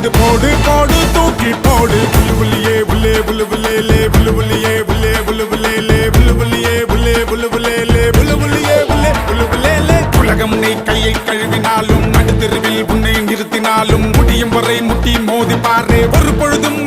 இது போடு போடு தூக்கி போடு. புலுபுலியே புலே புலுபுலே லே. புலுபுலியே புலே புலுபுலே லே. புலுபுலியே புலே புலுபுலே லே. புலுபுலியே புலே புலுபுலே லே. உலகம் நீ கையை கழுவினாலும் நடுத்தெருவில் உன்னை நிறுத்தினாலும் முடியும் வரை முட்டி மோதி பாரு. ஒரு பொழுதும்